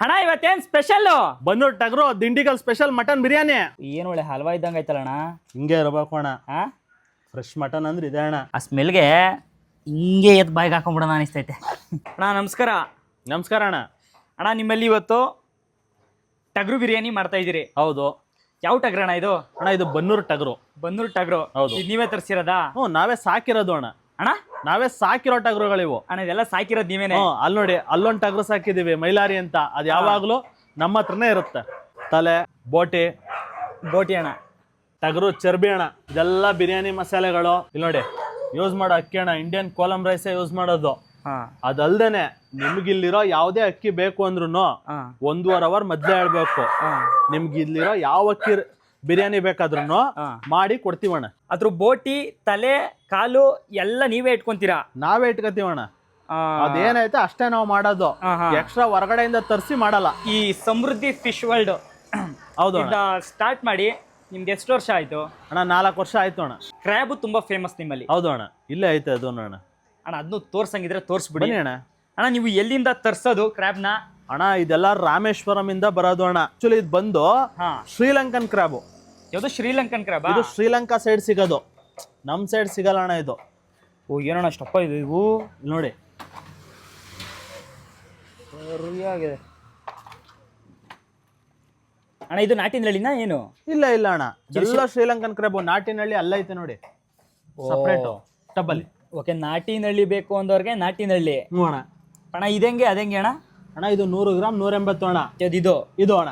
ಅಣ್ಣ ಇವತ್ತೇನ್ ಸ್ಪೆಷಲ್ ಬನ್ನೂರ್ ಟಗರು Dindigul special mutton biryani. ಏನ್ ಒಳ್ಳೆ ಹಲ್ವಾ ಇದ್ದಂಗ ಅಣ್ಣ? ಹಿಂಗೆ ಇರ್ಬೇಕು ಅಣ್ಣ. ಆ? ಫ್ರೆಶ್ ಮಟನ್ ಅಂದ್ರೆ ಇದೆ ಅಣ್ಣ. ಆ ಸ್ಮೆಲ್ಗೆ ಹಿಂಗೆ ಎದ್ ಬಾಯಿಗೆ ಹಾಕೊಂಡ್ಬಿಡೋಣ ಅನಿಸ್ತೈತೆ. ಅಣ್ಣ ನಮಸ್ಕಾರ. ನಮಸ್ಕಾರ ಅಣ್ಣ. ಅಣ್ಣ ನಿಮ್ಮಲ್ಲಿ ಇವತ್ತು ಟಗರು ಬಿರಿಯಾನಿ ಮಾಡ್ತಾ ಇದ್ದೀರಿ. ಹೌದು. ಯಾವ ಟಗ್ರ ಅಣ್ಣ ಇದು? ಅಣ್ಣ ಇದು ಬನ್ನೂರು ಟಗರು. ಬನ್ನೂರು ಟಗರು. ಹೌದು. ಇದು ನೀವೇ ತರಿಸಿರೋದಾ? ಹ್ಞೂ ನಾವೇ ಸಾಕಿರೋದು ಅಣ್ಣ. ಅಣ್ಣ ನಾವೇ ಸಾಕಿರೋ ಟಗರುಗಳಿವು ಅಣ್ಣ ಇದೆಲ್ಲ ಸಾಕಿರೋದು ನೀವೇನೆ? ಅಲ್ ಅಲ್ಲಿ ನೋಡಿ ಅಲ್ಲೊಂದು ಟಗರು ಸಾಕಿದೀವಿ ಮೈಲಾರಿ ಅಂತ. ಅದು ಯಾವಾಗಲೂ ನಮ್ಮ ಹತ್ರನೇ ಇರುತ್ತೆ. ತಲೆ ಬೋಟಿ. ಬೋಟಿ ಅಣ್ಣ. ಟಗರು ಚರ್ಬಿ ಅಣ್ಣ. ಇದೆಲ್ಲ ಬಿರಿಯಾನಿ ಮಸಾಲೆಗಳು. ಇಲ್ಲಿ ನೋಡಿ ಯೂಸ್ ಮಾಡೋ ಅಕ್ಕಿ ಅಣ್ಣ ಇಂಡಿಯನ್ ಕೋಲಂ ರೈಸೇ ಯೂಸ್ ಮಾಡೋದು. ಹಾ. ಅದಲ್ದೇನೆ ನಿಮ್ಗಿಲ್ಲಿರೋ ಯಾವುದೇ ಅಕ್ಕಿ ಬೇಕು ಅಂದ್ರೂ ಹಾ. ಒಂದೂವರೆ ಅವರ್ ಮೊದಲೇ ಹೇಳ್ಬೇಕು ಹಾ. ನಿಮ್ಗೆ ಇಲ್ಲಿರೋ ಯಾವ ಅಕ್ಕಿ ಬಿರಿಯಾನಿ ಬೇಕಾದ್ರೂ. ಮಾಡಿ ಕೊಡ್ತೀವಣ್ಣ ಅದ್ರ ಬೋಟಿ ತಲೆ ಕಾಲು ಎಲ್ಲ ನೀವೇ ಇಟ್ಕೊಂತೀರಾ? ನಾವೇ ಇಟ್ಕೊತೀವಣ್ಣ ಅದೇನೈತೆ ಅಷ್ಟೇ ನಾವು ಮಾಡೋದು. ಎಕ್ಸ್ಟ್ರಾ ಹೊರಗಡೆಯಿಂದ ತರಿಸಿ ಮಾಡಲ್ಲ. ಈ ಸಮೃದ್ಧಿ ಫಿಶ್ ವರ್ಲ್ಡ್. ಹೌದು ಸ್ಟಾರ್ಟ್ ಮಾಡಿ ನಿಮ್ಗೆ ಎಷ್ಟು ವರ್ಷ ಆಯ್ತು? ಅಣ್ಣ ನಾಲ್ಕು ವರ್ಷ ಆಯ್ತು ಅಣ್ಣ. ಕ್ರ್ಯಾಬ್ ತುಂಬಾ ಫೇಮಸ್ ನಿಮ್ಮಲ್ಲಿ. ಹೌದು ಅಣ್ಣ. ಇಲ್ಲೇ ಐತೆ ಅದು ಅಣ್ಣ. ಅಣ್ಣ ಅದನ್ನು ತೋರ್ಸಂಗಿದ್ರೆ ತೋರಿಸ್ಬಿಡಿ. ಅಣ್ಣ. ಅಣ್ಣ ನೀವು ಎಲ್ಲಿಂದ ತರ್ಸೋದು ಕ್ರ್ಯಾಬ್ನ ಅಣ್ಣ ಇದೆಲ್ಲ ರಾಮೇಶ್ವರಂ ಇಂದ ಬರೋದು ಅಣ್ಣ. ಆಕ್ಚುಲಿ ಇದು ಬಂದು ಹಾ. ಶ್ರೀಲಂಕನ್ ಕ್ರಾಬು ಯಾವುದು ಶ್ರೀಲಂಕನ್ ಕ್ರಾಬ್ ಇದು ಶ್ರೀಲಂಕಾ ಸೈಡ್ ಸಿಗೋದು. ನಮ್ ಸೈಡ್ ಸಿಗಲ್ಲ ಅಣ್ಣ ಇದು. ಓ ಏನಣ್ಣ ಅಷ್ಟಪ್ಪ ಇದು? ಇವು ನೋಡಿ ಅಣ್ಣ ಇದು ನಾಟಿನ ಹಳ್ಳಿನ ಏನು? ಇಲ್ಲ ಇಲ್ಲ ಅಣ್ಣ. ಎಲ್ಲ ಶ್ರೀಲಂಕನ್ ಕ್ರಾಬು ಅಲ್ಲ ಐತೆ ನೋಡಿ. ಸಪ್ರೇಟ್ ಟಬ್ಬಲ್ಲಿ ಓಕೆ ನಾಟಿನಳ್ಳಿ ಬೇಕು ಅಂದವ್ರಿಗೆ ನಾಟಿನಳ್ಳಿ ಹ್ಞೂ ಅಣ್ಣ. ಅಣ್ಣ ಇದಂಗೆ ಅದಂಗೆ ಅಣ್ಣ? ಅಣ್ಣ ಇದು ನೂರು ಗ್ರಾಮ್ ನೂರ ಎಂಬತ್ತು ಅಣ್ಣ ಇದು? ಇದು ಅಣ್ಣ.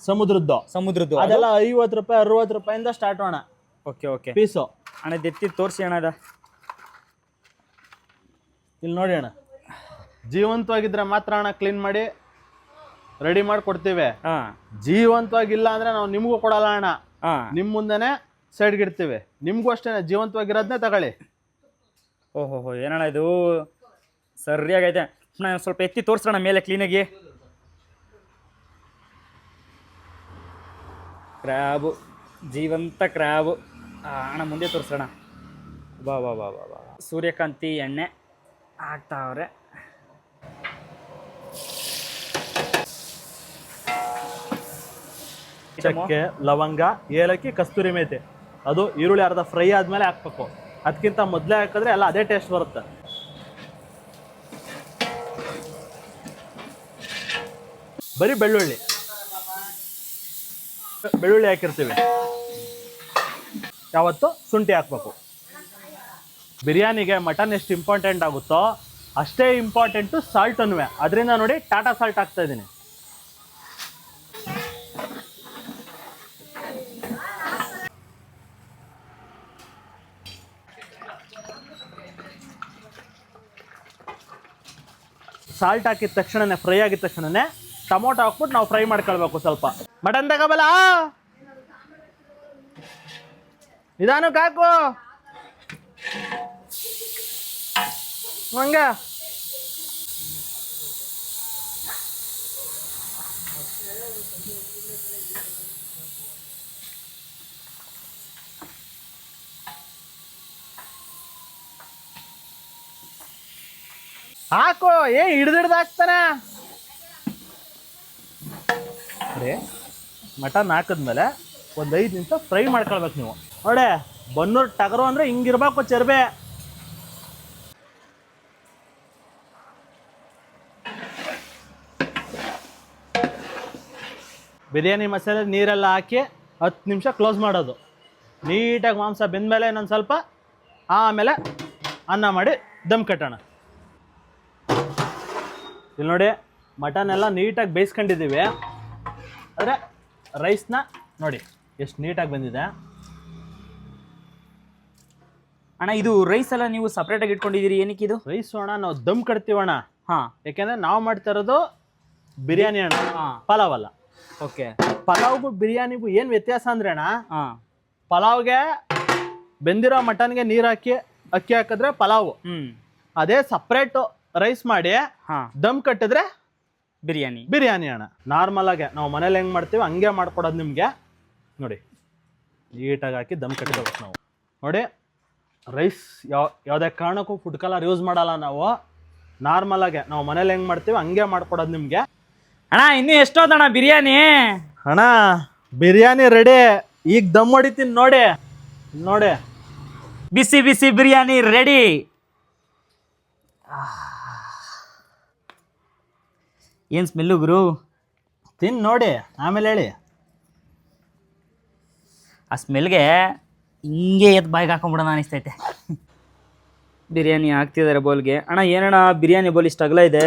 ಸಮುದ್ರದ್ದು. ಸಮುದ್ರದ್ದು. ಅದೆಲ್ಲ ಐವತ್ತು ರೂಪಾಯಿ ಅರವತ್ತು ರೂಪಾಯಿಂದ ಸ್ಟಾರ್ಟ್ ಅಣ್ಣ. Okay okay. ಪೀಸು ಅಣ್ಣ ದೆತ್ತಿ ತೋರಿಸಿ ಅಣ್ಣ ಅದ. ಇಲ್ಲಿ ನೋಡಿ ಅಣ್ಣ. ಜೀವಂತವಾಗಿದ್ರೆ ಮಾತ್ರ ಅಣ್ಣ ಕ್ಲೀನ್ ಮಾಡಿ ರೆಡಿ ಮಾಡಿ ಕೊಡ್ತೀವಿ ಹಾ. ಜೀವಂತವಾಗಿಲ್ಲ ಅಂದ್ರೆ ನಾವು ನಿಮಗೂ ಕೊಡಲ್ಲ ಅಣ್ಣ. ಹಾ. ನಿಮ್ಮ ಮುಂದೆನೆ ಸೈಡ್ಗೆ ಇಡ್ತೀವಿ. ನಿಮಗೂ ಅಷ್ಟೇ ಜೀವಂತವಾಗಿರೋದನ್ನೇ ತಗೊಳ್ಳಿ. ಓಹೋಹೋ ಏನಣ್ಣ ಇದು? ಸರಿಯಾಗೈತೆ. ನಾನು ಸ್ವಲ್ಪ ಎತ್ತಿ ತೋರಿಸೋಣ ಮೇಲೆ ಕ್ಲೀನಾಗಿ ಕ್ರ್ಯಾಬು ಜೀವಂತ ಕ್ರ್ಯಾಬು ಅಣ್ಣ ಮುಂದೆ ತೋರಿಸೋಣ ಬಾ ಬಾ ಬಾ ಬಾ ಸೂರ್ಯಕಾಂತಿ ಎಣ್ಣೆ ಹಾಕ್ತಾವ್ರೆ ಚಕ್ಕೆ, ಲವಂಗ, ಏಲಕ್ಕಿ, ಕಸ್ತೂರಿ ಮೇಥಿ ಅದು ಈರುಳ್ಳಿ ಅರ್ಧ ಫ್ರೈ ಆದಮೇಲೆ ಹಾಕ್ಬೇಕು. ಅದಕ್ಕಿಂತ ಮೊದಲೇ ಹಾಕಿದ್ರೆ ಎಲ್ಲ ಅದೇ ಟೇಸ್ಟ್ ಬರುತ್ತೆ. ಬರೀ ಬೆಳ್ಳುಳ್ಳಿ. ಬೆಳ್ಳುಳ್ಳಿ ಹಾಕಿರ್ತೀವಿ. ಯಾವತ್ತು ಶುಂಠಿ ಹಾಕ್ಬೇಕು. ಬಿರಿಯಾನಿಗೆ ಮಟನ್ ಎಷ್ಟು ಇಂಪಾರ್ಟೆಂಟ್ ಆಗುತ್ತೋ ಅಷ್ಟೇ ಇಂಪಾರ್ಟೆಂಟು ಸಾಲ್ಟ್ ಅನ್ವೆ ಅದರಿಂದ ನೋಡಿ ಟಾಟಾ ಸಾಲ್ಟ್ ಹಾಕ್ತಾ ಇದ್ದೀನಿ. ಸಾಲ್ಟ್ ಹಾಕಿದ ತಕ್ಷಣನೇ, ಫ್ರೈ ಆಗಿದ ತಕ್ಷಣನೇ ಟೊಮೊಟೊ ಹಾಕ್ಬಿಟ್ಟು ನಾವು ಫ್ರೈ ಮಾಡ್ಕೊಳ್ಬೇಕು ಸ್ವಲ್ಪ. ಮಟನ್ ತಗೋಬಲ್ಲ? ನಿಧಾನಕ್ಕೆ ಕಾಕು ಹಂಗ. ಹಾಕು. ಏ ಹಾಕ್ತಾನೆ. ಅದೇ ಮಟನ್ ಹಾಕಿದ್ಮೇಲೆ ಒಂದು ಐದು ನಿಮಿಷ ಫ್ರೈ ಮಾಡ್ಕೊಳ್ಬೇಕು ನೀವು. ನೋಡೆ, ಬನ್ನೂರು ಟಗರು ಅಂದರೆ ಹಿಂಗಿರ್ಬೇಕು ಚರ್ಬೆ. ಬಿರಿಯಾನಿ ಮಸಾಲೆ ನೀರೆಲ್ಲ ಹಾಕಿ ಹತ್ತು ನಿಮಿಷ ಕ್ಲೋಸ್ ಮಾಡೋದು. ನೀಟಾಗಿ ಮಾಂಸ ಬೆಂದಮೇಲೆ ಇನ್ನೊಂದು ಸ್ವಲ್ಪ ಆಮೇಲೆ ಅನ್ನ ಮಾಡಿ ದಮ್ ಕಟ್ಟೋಣ. ಇಲ್ಲಿ ನೋಡಿ ಮಟನ್ ಎಲ್ಲ ನೀಟಾಗಿ ಬೇಯಿಸ್ಕೊಂಡಿದ್ದೀವಿ. ಆದರೆ ರೈಸ್ನ ನೋಡಿ ಎಷ್ಟು ನೀಟಾಗಿ ಬಂದಿದೆ. ಅಣ್ಣ ಇದು ರೈಸ್ ಎಲ್ಲ ನೀವು ಸಪ್ರೇಟಾಗಿ ಇಟ್ಕೊಂಡಿದ್ದೀರಿ ಏನಕ್ಕೆ ಇದು? ರೈಸ್ ಅಣ್ಣ ನಾವು ದಮ್ ಕಟ್ತೀವಣ್ಣ ಹಾಂ. ಯಾಕೆಂದರೆ ನಾವು ಮಾಡ್ತಾ ಇರೋದು ಬಿರಿಯಾನಿ ಅಣ್ಣ ಪಲಾವ್ ಅಲ್ಲ. ಓಕೆ. ಪಲಾವ್ಗೂ ಬಿರಿಯಾನಿಗೂ ಏನು ವ್ಯತ್ಯಾಸ ಅಂದ್ರೆ ಅಣ್ಣ ಹಾಂ. ಪಲಾವ್ಗೆ ಬೆಂದಿರೋ ಮಟನ್ಗೆ ನೀರು ಹಾಕಿ ಅಕ್ಕಿ ಹಾಕಿದ್ರೆ ಪಲಾವು. ಅದೇ ಸಪ್ರೇಟು ರೈಸ್ ಮಾಡಿ ಹಾಂ. ದಮ್ ಕಟ್ಟಿದ್ರೆ ಬಿರಿಯಾನಿ. ಬಿರಿಯಾನಿ ಅಣ್ಣ ನಾರ್ಮಲ್ ಆಗಿ ನಾವು ಮನೇಲಿ ಹೆಂಗೆ ಮಾಡ್ತೀವಿ ಹಂಗೆ ಮಾಡ್ಕೊಡೋದು ನಿಮಗೆ. ನೋಡಿ ನೀಟಾಗಿ ಹಾಕಿ ದಮ್ ಕಟ್ಕೋಬೇಕು ನಾವು. ನೋಡಿ ರೈಸ್ ಯಾವ ಯಾವುದೇ ಕಾರಣಕ್ಕೂ ಫುಡ್ ಕಲರ್ ಯೂಸ್ ಮಾಡಲ್ಲ ನಾವು. ನಾರ್ಮಲ್ ಆಗಿ ನಾವು ಮನೇಲಿ ಹೆಂಗೆ ಮಾಡ್ತೀವಿ ಹಂಗೆ ಮಾಡ್ಕೊಡೋದು ನಿಮಗೆ. ಅಣ್ಣ ಇನ್ನೂ ಎಷ್ಟೋದಣ್ಣ ಬಿರಿಯಾನಿ? ಅಣ್ಣ ಬಿರಿಯಾನಿ ರೆಡಿ ಈಗ ದಮ್ ಹೊಡಿತೀನಿ ನೋಡಿ. ನೋಡಿ. ಬಿಸಿ ಬಿಸಿ ಬಿರಿಯಾನಿ ರೆಡಿ ಏನು ಸ್ಮೆಲ್ಲು ಗುರು? ತಿನ್ ನೋಡಿ ಆಮೇಲೆ ಹೇಳಿ. ಆ ಸ್ಮೆಲ್ಗೆ ಹಿಂಗೆ ಎದ್ದು ಬಾಯಿಗೆ ಹಾಕೊಂಬಿಡೋಣ ಅನಿಸ್ತೈತೆ. ಬಿರಿಯಾನಿ ಹಾಕ್ತಿದ್ದಾರೆ ಬೌಲ್ಗೆ. ಅಣ್ಣ ಏನಣ್ಣ ಬಿರಿಯಾನಿ ಬೌಲ್ ಇಷ್ಟು ಅಗಲ ಇದೆ?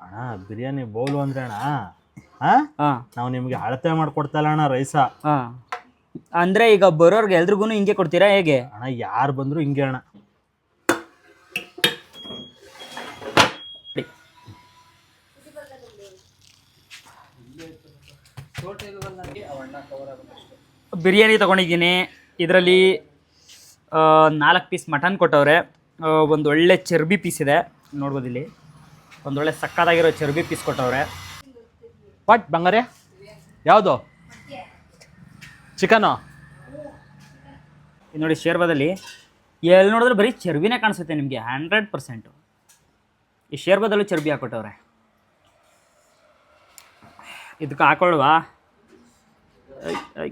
ಅಣ್ಣ ಬಿರಿಯಾನಿ ಬೌಲು ಅಂದ್ರೆ ಅಣ್ಣ ಹಾಂ ಹಾಂ. ನಾವು ನಿಮಗೆ ಅಳತೆ ಮಾಡಿಕೊಡ್ತಲ್ಲ ಅಣ್ಣ ರೈಸ. ಹಾಂ. ಅಂದರೆ ಈಗ ಬರೋರ್ಗೆ ಎಲ್ರಿಗೂ ಹಿಂಗೆ ಕೊಡ್ತೀರಾ ಹೇಗೆ? ಅಣ್ಣ ಯಾರು ಬಂದರೂ ಹಿಂಗೆ ಅಣ್ಣ. ಬಿರಿಯಾನಿ ತೊಗೊಂಡಿದ್ದೀನಿ. ಇದರಲ್ಲಿ ನಾಲ್ಕು ಪೀಸ್ ಮಟನ್ ಕೊಟ್ಟವ್ರೆ. ಒಂದು ಒಳ್ಳೆ ಚರ್ಬಿ ಪೀಸ್ ಇದೆ. ನೋಡ್ಬೋದು ಇಲ್ಲಿ. ಒಂದೊಳ್ಳೆ ಸಕ್ಕತ್ತಾಗಿರೋ ಚರ್ಬಿ ಪೀಸ್ ಕೊಟ್ಟವ್ರೆ. ವಾಟ್ ಬಂಗಾರೆ? ಯಾವುದು? ಚಿಕನು? ನೋಡಿ ಶೇರ್ಬಾದಲ್ಲಿ ಎಲ್ಲಿ ನೋಡಿದ್ರೆ ಬರೀ ಚರ್ಬಿನೇ ಕಾಣಿಸುತ್ತೆ ನಿಮಗೆ ಹಂಡ್ರೆಡ್ ಪರ್ಸೆಂಟು ಈ ಶೇರ್ಬಾದಲ್ಲೂ ಚರ್ಬಿ ಹಾಕೊಟ್ಟವ್ರೆ. ಇದಕ್ಕೆ ಹಾಕೊಳ್ಳುವಾ. ಐ.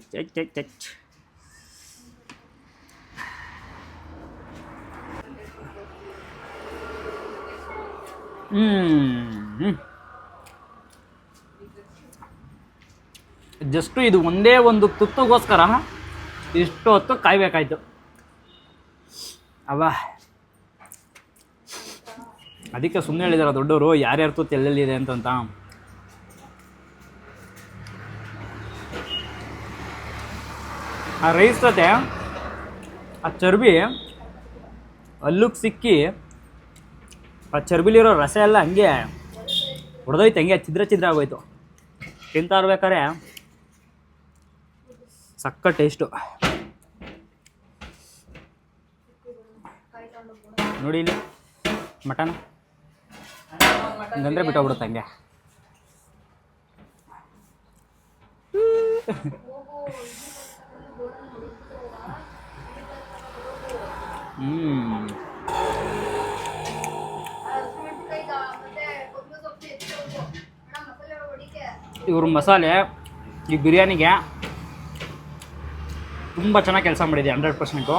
ಜಸ್ಟು ಇದು ಒಂದೇ ಒಂದು ತುತ್ತಗೋಸ್ಕರ ಇಷ್ಟು ಹೊತ್ತು ಕಾಯ್ಬೇಕಾಯ್ತು. ಅವ ಅದಕ್ಕೆ ಸುಮ್ಮನೆ ಹೇಳಿದಾರೆ ದೊಡ್ಡವರು, ಯಾರ್ಯಾರ ತುತ್ತು ಎಲ್ಲೆಲ್ಲಿದೆ ಅಂತಂತ. ಆ ರೈಸ್ ಜೊತೆ ಆ ಚರ್ಬಿ ಅಲ್ಲುಕ್ ಸಿಕ್ಕಿ ಆ ಚರ್ಬಿಲಿರೋ ರಸ ಎಲ್ಲ ಹಂಗೆ ಹೊಡೆದೋಯ್ತು ಹಂಗೆ ಚಿದ್ರ ಚಿದ್ರ ಆಗೋಯ್ತು. ತಿಂತಾ ಇರ್ಬೇಕಾರೆ ಸಕ್ಕ ಟೇಸ್ಟು. ನೋಡಿ ಇಲ್ಲಿ ಮಟನ್. ಹಂಗಂದ್ರೆ ಬಿಟ್ಟೋಗ್ಬಿಡುತ್ತೆ ಹಂಗೆ. ಇವ್ರ ಮಸಾಲೆ, ಈ ಬಿರಿಯಾನಿಗೆ ತುಂಬ ಚೆನ್ನಾಗಿ ಕೆಲಸ ಮಾಡಿದೆ, ಹಂಡ್ರೆಡ್ ಪರ್ಸೆಂಟು.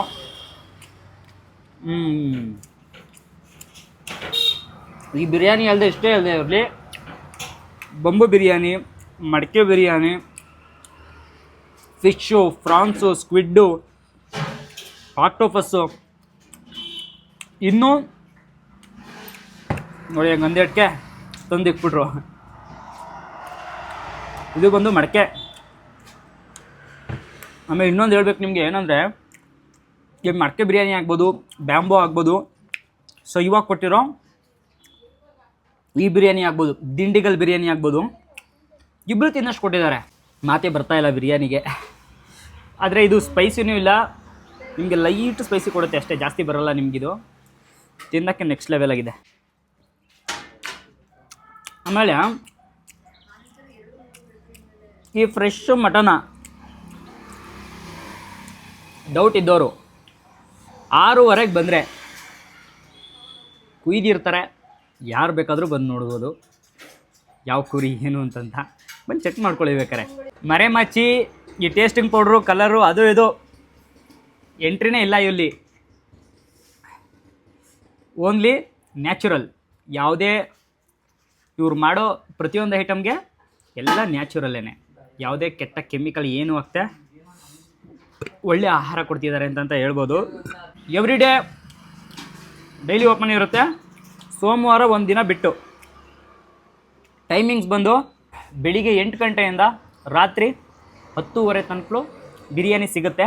ಈ ಬಿರಿಯಾನಿ ಅಲ್ಲದೆ ಇಷ್ಟೇ ಅಲ್ಲದೆ ಇರಲಿ. ಬೊಂಬು ಬಿರಿಯಾನಿ, ಮಡಕೆ biryani fish prawns, squid, octopus. ಇನ್ನೂ ನೋಡಿ ಹಂಗಂದೇಟ್ಗೆ ತಂದಿಕ್ಬಿಟ್ರು ಇದು ಬಂದು ಮಡಕೆ. ಆಮೇಲೆ ಇನ್ನೊಂದು ಹೇಳ್ಬೇಕು ನಿಮಗೆ ಏನಂದರೆ, ಈ ಮಡಕೆ ಬಿರಿಯಾನಿ ಆಗ್ಬೋದು, ಬ್ಯಾಂಬೋ ಆಗ್ಬೋದು. ಸೊ ಇವಾಗ ಕೊಟ್ಟಿರೋ ಈ ಬಿರಿಯಾನಿ ಆಗ್ಬೋದು, ದಿಂಡಿಗಲ್ ಬಿರಿಯಾನಿ ಆಗ್ಬೋದು. ಇಬ್ಬರು ತಿನ್ನಷ್ಟು ಕೊಟ್ಟಿದ್ದಾರೆ. ಮಾತೇ ಬರ್ತಾ ಇಲ್ಲ ಬಿರಿಯಾನಿಗೆ. ಆದರೆ ಇದು ಸ್ಪೈಸಿನೂ ಇಲ್ಲ. ನಿಮಗೆ ಲೈಟ್ ಸ್ಪೈಸಿ ಕೊಡುತ್ತೆ ಅಷ್ಟೇ, ಜಾಸ್ತಿ ಬರೋಲ್ಲ ನಿಮಗಿದು. ತಿನ್ನೋಕ್ಕೆ ನೆಕ್ಸ್ಟ್ ಲೆವೆಲ್ ಆಗಿದೆ. ಆಮೇಲೆ, ಈ ಫ್ರೆಶ್ ಮಟನ ಡೌಟ್ ಇದ್ದವರು ಆರೂವರೆಗೆ ಬಂದರೆ ಕುಯ್ದಿರ್ತಾರೆ. ಯಾರು ಬೇಕಾದರೂ ಬಂದು ನೋಡ್ಬೋದು. ಯಾವ ಕುರಿ, ಏನು ಅಂತಂತ. ಬಂದು ಚೆಕ್ ಮಾಡ್ಕೊಳ್ಳಿ ಬೇಕಾರೆ. ಮರೆ ಮಚ್ಚಿ, ಈ ಟೇಸ್ಟಿಂಗ್ ಪೌಡ್ರು ಕಲರು ಅದು ಇದು. ಎಂಟ್ರಿನೇ ಇಲ್ಲ ಇಲ್ಲಿ. Only natural. ಯಾವುದೇ ಇವ್ರು ಮಾಡೋ ಪ್ರತಿಯೊಂದು ಐಟಮ್ಗೆ ಎಲ್ಲ ನ್ಯಾಚುರಲ್ಲೇ ಯಾವುದೇ ಕೆಟ್ಟ ಕೆಮಿಕಲ್ ಏನು ಆಗ್ತೆ ಒಳ್ಳೆ ಆಹಾರ ಕೊಡ್ತಿದ್ದಾರೆ ಅಂತ ಹೇಳ್ಬೋದು. ಎವ್ರಿ ಡೇ ಡೈಲಿ ಓಪನ್ ಇರುತ್ತೆ. ಸೋಮವಾರ ಒಂದು ದಿನ ಬಿಟ್ಟು ಟೈಮಿಂಗ್ಸ್ ಬಂದು ಬೆಳಿಗ್ಗೆ ಎಂಟು ಗಂಟೆಯಿಂದ ರಾತ್ರಿ ಹತ್ತೂವರೆ ತನಕಲು ಬಿರಿಯಾನಿ ಸಿಗುತ್ತೆ.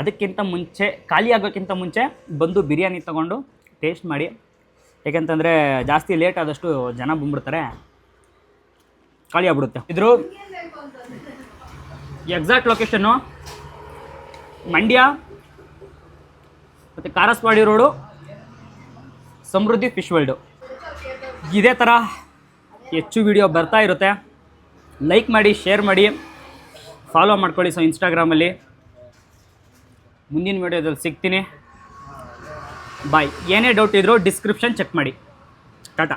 ಅದಕ್ಕಿಂತ ಮುಂಚೆ, ಖಾಲಿ ಆಗೋಕ್ಕಿಂತ ಮುಂಚೆ ಬಂದು ಬಿರಿಯಾನಿ ತೊಗೊಂಡು ಟೇಸ್ಟ್ ಮಾಡಿ. ಯಾಕೆಂತಂದರೆ ಜಾಸ್ತಿ ಲೇಟ್ ಆದಷ್ಟು ಜನ ಬಂದ್ಬಿಡ್ತಾರೆ. ಖಾಲಿ ಆಗ್ಬಿಡುತ್ತೆ. ಇದ್ರು ಎಕ್ಸಾಕ್ಟ್ ಲೊಕೇಶನ್ನು ಮಂಡ್ಯ ಮತ್ತು Karaswadi road Samruddhi fish world ಇದೇ ಥರ ಹೆಚ್ಚು ವಿಡಿಯೋ ಬರ್ತಾ ಇರುತ್ತೆ. ಲೈಕ್ ಮಾಡಿ ಶೇರ್ ಮಾಡಿ. ಫಾಲೋ ಮಾಡ್ಕೊಳ್ಳಿ ಸೊ ಇನ್ಸ್ಟಾಗ್ರಾಮಲ್ಲಿ ಮುಂದಿನ ವಿಡಿಯೋದಲ್ಲಿ ಸಿಗ್ತೀನಿ. ಬಾಯ್. ಏನೇ ಡೌಟ್ ಇದ್ದರೂ ಡಿಸ್ಕ್ರಿಪ್ಷನ್ ಚೆಕ್ ಮಾಡಿ. ಟಾಟಾ